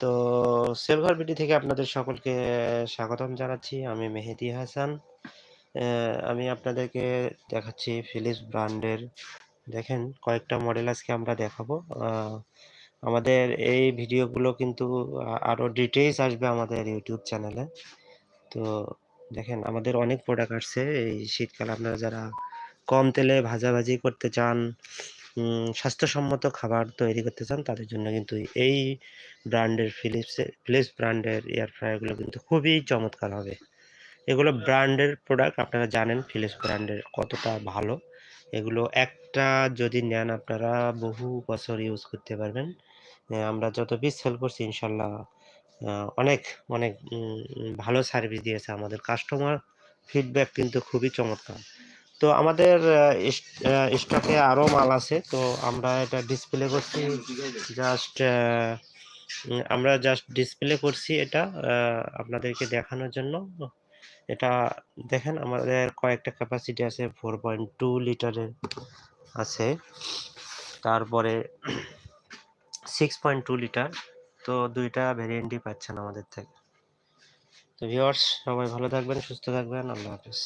তো সেলভার বিডি থেকে আপনাদের সকলকে স্বাগতম জানাচ্ছি। আমি মেহেদি হাসান। আমি আপনাদেরকে দেখাচ্ছি ফিলিপস ব্র্যান্ডের। দেখেন, কয়েকটা মডেল আজকে আমরা দেখাবো। আমাদের এই ভিডিওগুলো কিন্তু আরও ডিটেলস আসবে আমাদের ইউটিউব চ্যানেলে তো দেখেন, আমাদের অনেক প্রোডাক্ট আসছে। এই শীতকালে আপনারা যারা কম তেলে ভাজাভাজি করতে চান স্বাস্থ্যসম্মত খাবার তৈরি করতে চান, তাদের জন্য কিন্তু এই ব্র্যান্ডের ফিলিপসের ফিলিপস ব্র্যান্ডের এয়ার ফ্রায়ারগুলো কিন্তু খুবই চমৎকার হবে। এগুলো ব্র্যান্ডের প্রোডাক্ট আপনারা জানেন ফিলিপস ব্র্যান্ডের কতটা ভালো। এগুলো একটা যদি নেন, আপনারা বহু বছর ইউজ করতে পারবেন। আমরা যত পিস সেল করছি, ইনশাল্লাহ অনেক অনেক ভালো সার্ভিস দিয়েছে আমাদের কাস্টমার ফিডব্যাক কিন্তু খুবই চমৎকার। তো আমাদের স্টকে আরও মাল আছে, তো আমরা এটা ডিসপ্লে করছি। জাস্ট আমরা জাস্ট ডিসপ্লে করছি এটা আপনাদেরকে দেখানোর জন্য। এটা দেখেন, আমাদের কয়েকটা ক্যাপাসিটি আছে ফোর পয়েন্ট টু লিটারের আছে। তারপরে সিক্স পয়েন্ট টু লিটার তো দুইটা ভেরিয়েন্টই পাচ্ছেন আমাদের থেকে। তো ভিউয়ার্স সবাই ভালো থাকবেন, সুস্থ থাকবেন, আল্লাহ হাফেজ।